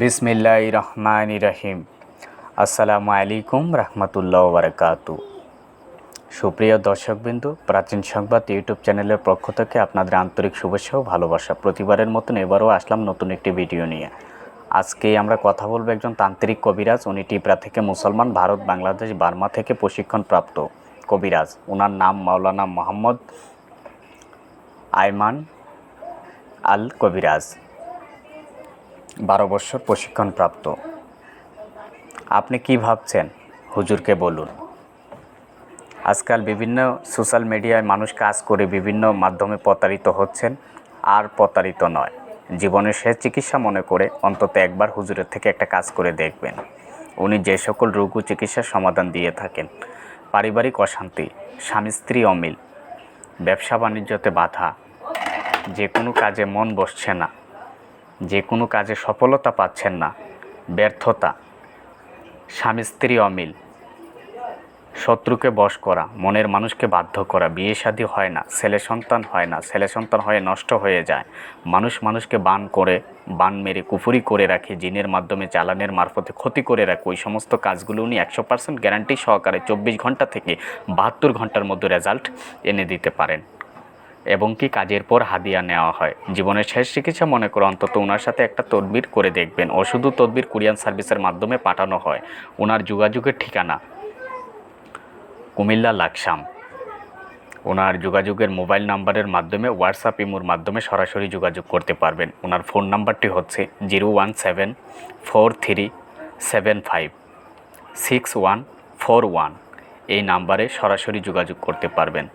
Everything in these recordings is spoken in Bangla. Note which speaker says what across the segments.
Speaker 1: বিসমিল্লাহ রহমান রহিম। আসসালামু আলাইকুম রহমতুল্লাহ বারকাতু। সুপ্রিয় দর্শকবিন্দু, প্রাচীন সংবাদ ইউটিউব চ্যানেলের পক্ষ থেকে আপনাদের আন্তরিক শুভেচ্ছা ও ভালোবাসা। প্রতিবারের মতন এবারও আসলাম নতুন একটি ভিডিও নিয়ে। আজকে আমরা কথা বলব একজন তান্ত্রিক কবিরাজ। উনি টিপরা থেকে মুসলমান, ভারত, বাংলাদেশ, বার্মা থেকে প্রশিক্ষণপ্রাপ্ত কবিরাজ। ওনার নাম মাওলানা মোহাম্মদ আয়মান আল কবিরাজ বারো বছর প্রশিক্ষণপ্রাপ্ত। আপনি কি ভাবছেন? হুজুরকে বলুন। আজকাল বিভিন্ন সোশ্যাল মিডিয়ায় মানুষ কাজ করে বিভিন্ন মাধ্যমে প্রতারিত হচ্ছেন, আর প্রতারিত নয়। জীবনের শেষ চিকিৎসা মনে করে অন্তত একবার হুজুরের থেকে একটা কাজ করে দেখবেন। উনি যে সকল রোগ ও চিকিৎসার সমাধান দিয়ে থাকেন। পারিবারিক অশান্তি, স্বামী স্ত্রী অমিল, ব্যবসা বাণিজ্যতে বাধা, যে কোনো কাজে মন বসছে না। যে কোনো কাজে সফলতা পাচ্ছেন না। ব্যর্থতা। স্বামী স্ত্রী অমিল। শত্রুকে বশ করা, মনের মানুষকে বাধ্য করা, বিয়ে শাদী হয় না, ছেলে সন্তান হয় না, ছেলে সন্তান হয়ে নষ্ট হয়ে যায়। মানুষ মানুষকে বান করে, বান মেরে, কুফুরি করে রাখে, জিনের মাধ্যমে, চালানের মারফতে ক্ষতি করে রাখে। ওই সমস্ত কাজগুলো উনি একশো পার্সেন্ট গ্যারান্টি সহকারে চব্বিশ ঘণ্টা থেকে বাহাত্তর ঘণ্টার মধ্যে রেজাল্ট এনে দিতে পারেন। এবং কি কাজের পর হাদিয়া নেওয়া হয়। জীবনের শেষ চিকিৎসা মনে করে, অন্তত ওনার সাথে একটা তদবির করে দেখবেন। ওষুধ তদবির কুরিয়ান সার্ভিসের মাধ্যমে পাঠানো হয়। ওনার যোগাযোগের ঠিকানা, কুমিল্লা লাকসাম। ওনার যোগাযোগের মোবাইল নাম্বারের মাধ্যমে হোয়াটসঅ্যাপ ইমোর মাধ্যমে সরাসরি যোগাযোগ করতে পারবেন। ওনার ফোন নাম্বারটি হচ্ছে zero one seven four three seven five six one four one. এই নাম্বারে সরাসরি যোগাযোগ করতে পারবেন।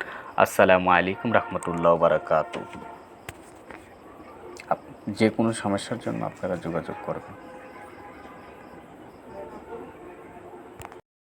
Speaker 1: আসসালামু আলাইকুম রহমতুল্লাহ বারাকাতু যে কোনো সমস্যার জন্য আপনারা যোগাযোগ করবেন।